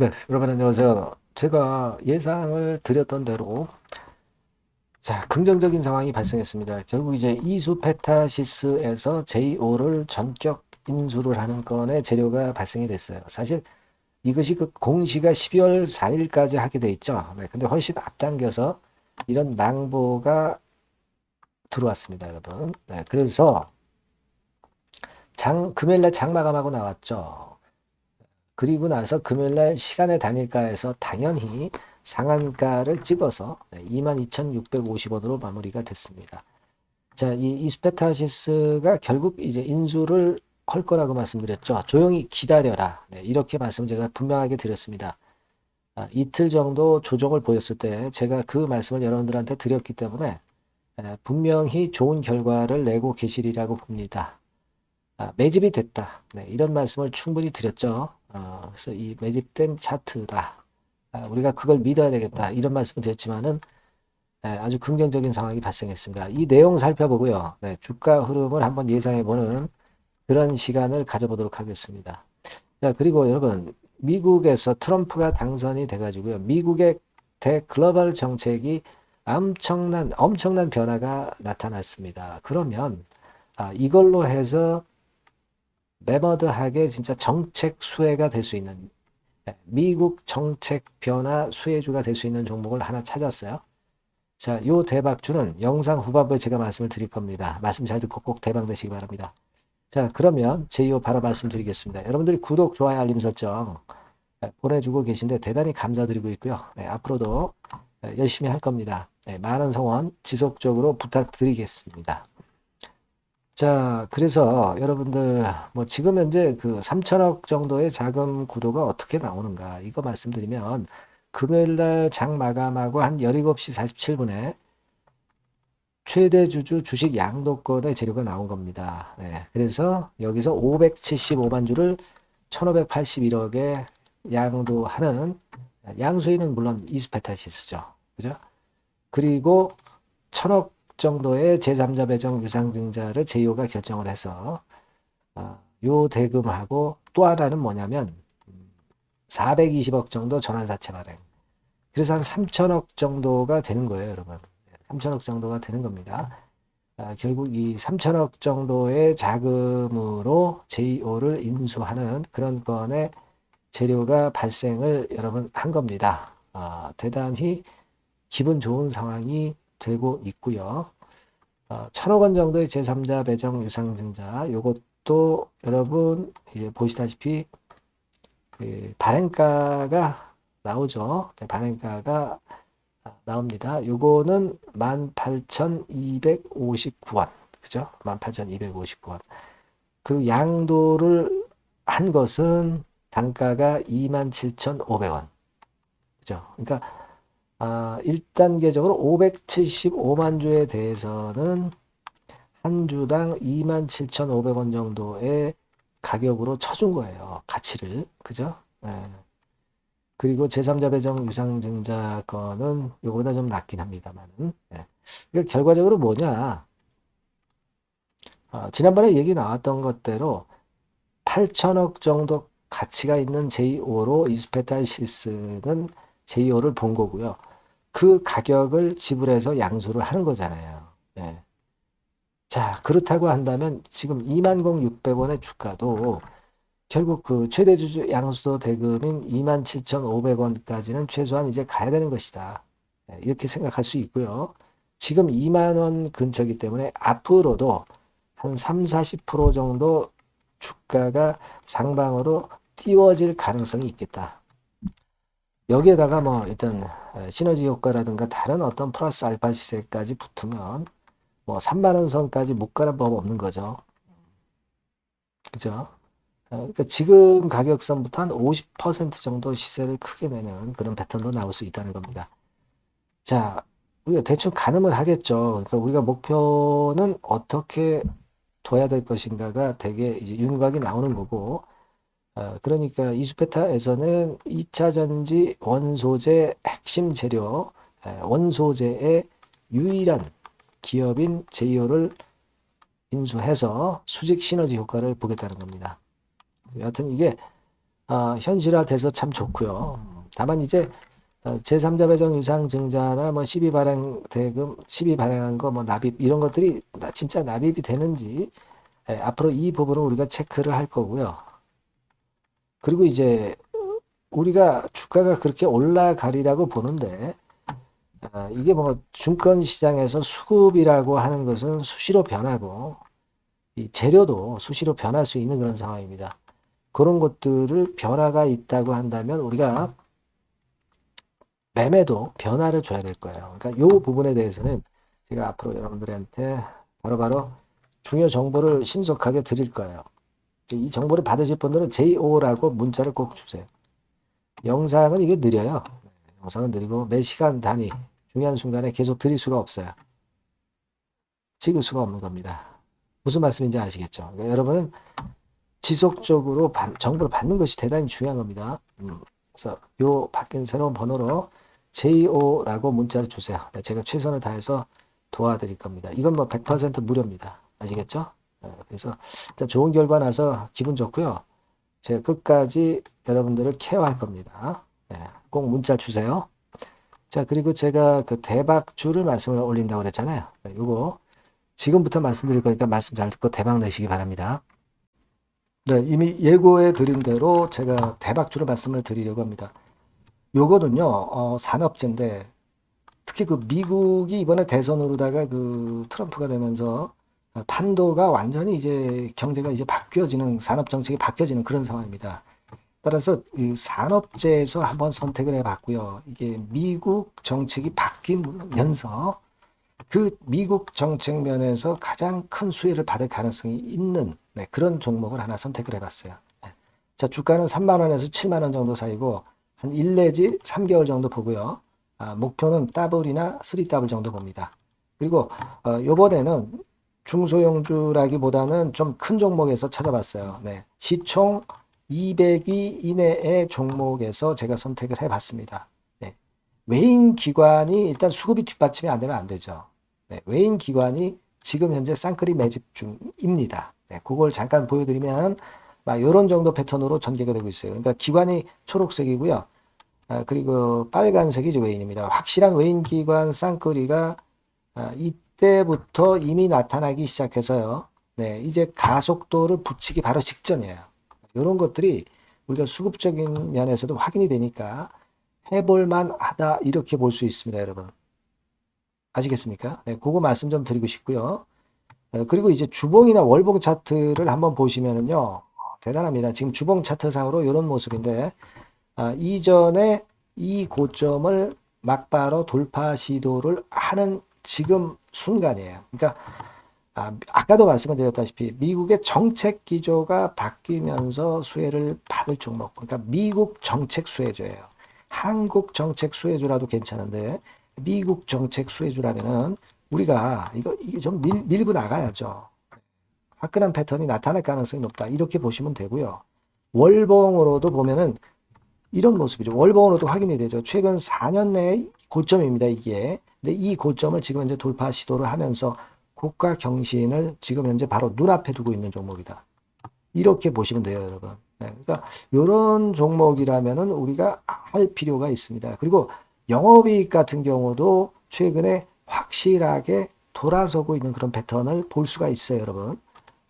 네, 여러분 안녕하세요. 제가 예상을 드렸던 대로 자, 긍정적인 상황이 발생했습니다. 결국 이제 이수페타시스에서 JO를 전격 인수를 하는 건의 재료가 발생이 됐어요. 사실 이것이 그 공시가 12월 4일까지 하게 돼 있죠. 네, 근데 훨씬 앞당겨서 이런 낭보가 들어왔습니다, 여러분. 네, 그래서 장 금요일 날 장 마감하고 나왔죠. 그리고 나서 금요일날 시간의 단일가에서 당연히 상한가를 찍어서 22,650원으로 마무리가 됐습니다. 자, 이 이스페타시스가 결국 이제 인수를 할 거라고 말씀드렸죠. 조용히 기다려라. 네, 이렇게 말씀 제가 분명하게 드렸습니다. 아, 이틀 정도 조정을 보였을 때 제가 그 말씀을 여러분들한테 드렸기 때문에 에, 분명히 좋은 결과를 내고 계시리라고 봅니다. 아, 매집이 됐다. 네, 이런 말씀을 충분히 드렸죠. 어, 그래서 이 매집된 차트다. 아, 우리가 그걸 믿어야 되겠다. 이런 말씀을 드렸지만은 네, 아주 긍정적인 상황이 발생했습니다. 이 내용 살펴보고요. 네, 주가 흐름을 한번 예상해보는 그런 시간을 가져보도록 하겠습니다. 자, 그리고 여러분, 미국에서 트럼프가 당선이 돼가지고요. 미국의 대글로벌 정책이 엄청난, 엄청난 변화가 나타났습니다. 그러면, 아, 이걸로 해서 매머드하게 진짜 정책 수혜가 될 수 있는 네, 미국 정책 변화 수혜주가 될 수 있는 종목을 하나 찾았어요. 자, 요 대박주는 영상 후반부에 제가 말씀을 드릴 겁니다. 말씀 잘 듣고 꼭 대박 내시기 바랍니다. 자, 그러면 제2호 바로 말씀드리겠습니다. 여러분들이 구독, 좋아요, 알림 설정 네, 보내주고 계신데 대단히 감사드리고 있고요. 네, 앞으로도 네, 열심히 할 겁니다. 네, 많은 성원 지속적으로 부탁드리겠습니다. 자, 그래서 여러분들 뭐 지금 현재 그 3천억 정도의 자금 구도가 어떻게 나오는가 이거 말씀드리면 금요일 날 장 마감하고 한 17시 47분에 최대 주주 주식 양도권의 재료가 나온 겁니다. 네, 그래서 여기서 575만 주를 1581억에 양도하는 양수인은 물론 이스페타시스죠. 그죠? 그리고 천억 정도의 제3자 배정 유상증자를 제이오가 결정을 해서 어, 요 대금하고 또 하나는 뭐냐면 420억 정도 전환사채 발행. 그래서 한 3천억 정도가 되는 거예요, 여러분. 3천억 정도가 되는 겁니다. 아, 결국 이 3천억 정도의 자금으로 JO를 인수하는 그런 건의 재료가 발생을 여러분 한 겁니다. 아, 대단히 기분 좋은 상황이 되고 있고요. 어, 천억 원 정도의 제3자 배정 유상증자 요것도 여러분 이제 보시다시피 그 발행가가 나오죠. 네, 발행가가 나옵니다. 요거는 18,259원. 그죠? 18,259원. 그리고 양도를 한 것은 단가가 27,500원. 그죠? 그러니까 아, 1단계적으로 575만 주에 대해서는 한 주당 27,500원 정도의 가격으로 쳐준 거예요. 가치를. 그죠? 네. 그리고 제3자 배정 유상증자 건은 요거보다 좀 낮긴 합니다만은. 네. 그러니까 결과적으로 뭐냐. 어, 지난번에 얘기 나왔던 것대로 8천억 정도 가치가 있는 J5로 이스페탈시스는 J5를 본 거고요. 그 가격을 지불해서 양수를 하는 거잖아요. 예. 자, 그렇다고 한다면 지금 20,600원의 주가도 결국 그 최대 주주 양수도 대금인 27,500원까지는 최소한 이제 가야 되는 것이다. 예, 이렇게 생각할 수 있고요. 지금 2만 원 근처이기 때문에 앞으로도 한 3, 40% 정도 주가가 상방으로 띄워질 가능성이 있겠다. 여기에다가 뭐 일단 시너지 효과라든가 다른 어떤 플러스 알파 시세까지 붙으면 뭐 3만 원 선까지 못 가는 법 없는 거죠. 그죠? 그러니까 지금 가격선부터 한 50% 정도 시세를 크게 내는 그런 패턴도 나올 수 있다는 겁니다. 자, 우리가 대충 가늠을 하겠죠. 그러니까 우리가 목표는 어떻게 둬야 될 것인가가 되게 이제 윤곽이 나오는 거고, 어, 그러니까 이수페타에서는 2차 전지 원소재 핵심 재료, 원소재의 유일한 기업인 제이오를 인수해서 수직 시너지 효과를 보겠다는 겁니다. 여하튼 이게 어, 현실화돼서 참 좋고요. 다만 이제 어, 제3자 배정 유상 증자나 뭐 시비 발행 대금, 시비 발행한 거 뭐 납입 이런 것들이 나- 진짜 납입이 되는지 예, 앞으로 이 부분을 우리가 체크를 할 거고요. 그리고 이제 우리가 주가가 그렇게 올라가리라고 보는데 아, 이게 뭐 증권 시장에서 수급이라고 하는 것은 수시로 변하고 이 재료도 수시로 변할 수 있는 그런 상황입니다. 그런 것들을 변화가 있다고 한다면 우리가 매매도 변화를 줘야 될 거예요. 그러니까 이 부분에 대해서는 제가 앞으로 여러분들한테 바로바로 중요 정보를 신속하게 드릴 거예요. 이 정보를 받으실 분들은 JO라고 문자를 꼭 주세요. 영상은 이게 느려요. 영상은 느리고 매 시간 단위 중요한 순간에 계속 드릴 수가 없어요. 찍을 수가 없는 겁니다. 무슨 말씀인지 아시겠죠? 그러니까 여러분은 지속적으로 받- 정보를 받는 것이 대단히 중요한 겁니다. 음, 그래서 요 바뀐 새로운 번호로 JO라고 문자를 주세요. 네, 제가 최선을 다해서 도와드릴 겁니다. 이건 뭐 100% 무료입니다. 아시겠죠? 네, 그래서 일단 좋은 결과 나서 기분 좋고요. 제가 끝까지 여러분들을 케어할 겁니다. 네, 꼭 문자 주세요. 자, 그리고 제가 그 대박주를 말씀을 올린다고 그랬잖아요. 네, 요거 지금부터 말씀드릴 거니까 말씀 잘 듣고 대박 내시기 바랍니다. 네, 이미 예고해 드린 대로 제가 대박주를 말씀을 드리려고 합니다. 요거는요, 어, 산업재인데, 특히 그 미국이 이번에 대선으로다가 그 트럼프가 되면서 어, 판도가 완전히 이제 경제가 이제 바뀌어지는, 산업 정책이 바뀌어지는 그런 상황입니다. 따라서 이 산업재에서 한번 선택을 해봤고요. 이게 미국 정책이 바뀌면서 그 미국 정책 면에서 가장 큰 수혜를 받을 가능성이 있는 네, 그런 종목을 하나 선택을 해봤어요. 네. 자, 주가는 3만 원에서 7만 원 정도 사이고 한 1 내지 3개월 정도 보고요. 아, 목표는 더블이나 3 더블 정도 봅니다. 그리고 어, 요번에는 중소형주라기보다는 좀 큰 종목에서 찾아봤어요. 네. 시총 200위 이내의 종목에서 제가 선택을 해봤습니다. 네. 외인 기관이 일단 수급이 뒷받침이 안 되면 안 되죠. 네. 외인 기관이 지금 현재 쌍끌이 매집 중입니다. 네. 그걸 잠깐 보여드리면 막 이런 정도 패턴으로 전개가 되고 있어요. 그러니까 기관이 초록색이고요. 아, 그리고 빨간색이 이제 외인입니다. 확실한 외인 기관 쌍끌이가 아, 이 때부터 이미 나타나기 시작해서요. 네, 이제 가속도를 붙이기 바로 직전이에요. 이런 것들이 우리가 수급적인 면에서도 확인이 되니까 해볼만 하다 이렇게 볼 수 있습니다, 여러분. 아시겠습니까? 네, 그거 말씀 좀 드리고 싶고요. 어, 그리고 이제 주봉이나 월봉 차트를 한번 보시면은요, 어, 대단합니다. 지금 주봉 차트상으로 이런 모습인데, 아, 이전에 이 고점을 막바로 돌파 시도를 하는 지금 순간이에요. 그러니까 아, 아까도 말씀을 드렸다시피 미국의 정책 기조가 바뀌면서 수혜를 받을 종목. 그러니까 미국 정책 수혜주예요. 한국 정책 수혜주라도 괜찮은데 미국 정책 수혜주라면은 우리가 이거 이게 좀 밀, 밀고 나가야죠. 화끈한 패턴이 나타날 가능성이 높다. 이렇게 보시면 되고요. 월봉으로도 보면은 이런 모습이죠. 월봉으로도 확인이 되죠. 최근 4년 내의 고점입니다. 이게. 근데 이 고점을 지금 현재 돌파 시도를 하면서 고가 경신을 지금 현재 바로 눈앞에 두고 있는 종목이다. 이렇게 보시면 돼요, 여러분. 네, 그러니까 이런 종목이라면은 우리가 할 필요가 있습니다. 그리고 영업이익 같은 경우도 최근에 확실하게 돌아서고 있는 그런 패턴을 볼 수가 있어요, 여러분.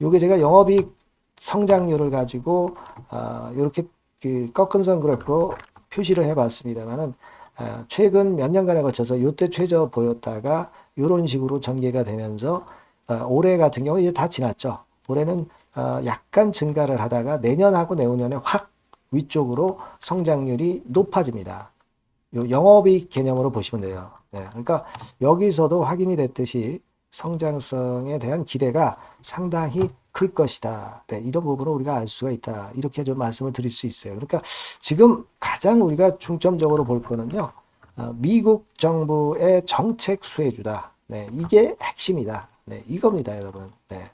요게 제가 영업이익 성장률을 가지고 아, 이렇게 그 꺾은 선 그래프로 표시를 해봤습니다만은 아, 최근 몇 년간에 걸쳐서 요때 최저 보였다가 이런 식으로 전개가 되면서 아, 올해 같은 경우 이제 다 지났죠. 올해는 아, 약간 증가를 하다가 내년하고 내후년에 확 위쪽으로 성장률이 높아집니다. 요 영업이익 개념으로 보시면 돼요. 네, 그러니까 여기서도 확인이 됐듯이 성장성에 대한 기대가 상당히 클 것이다. 네, 이런 부분을 우리가 알 수가 있다. 이렇게 좀 말씀을 드릴 수 있어요. 그러니까 지금 가장 우리가 중점적으로 볼 거는요. 어, 미국 정부의 정책 수혜주다. 네, 이게 핵심이다. 네, 이겁니다, 여러분. 네,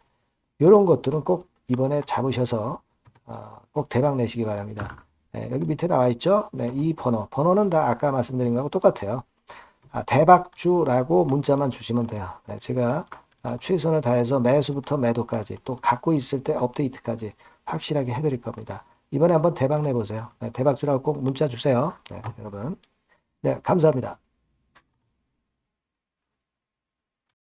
이런 것들은 꼭 이번에 잡으셔서 어, 꼭 대박 내시기 바랍니다. 네, 여기 밑에 나와 있죠? 네, 이 번호. 번호는 다 아까 말씀드린 거하고 똑같아요. 아, 대박주라고 문자만 주시면 돼요. 네, 제가 아, 최선을 다해서 매수부터 매도까지 또 갖고 있을 때 업데이트까지 확실하게 해드릴 겁니다. 이번에 한번 대박 내보세요. 네, 대박 주라고 꼭 문자 주세요. 네, 여러분. 네, 감사합니다.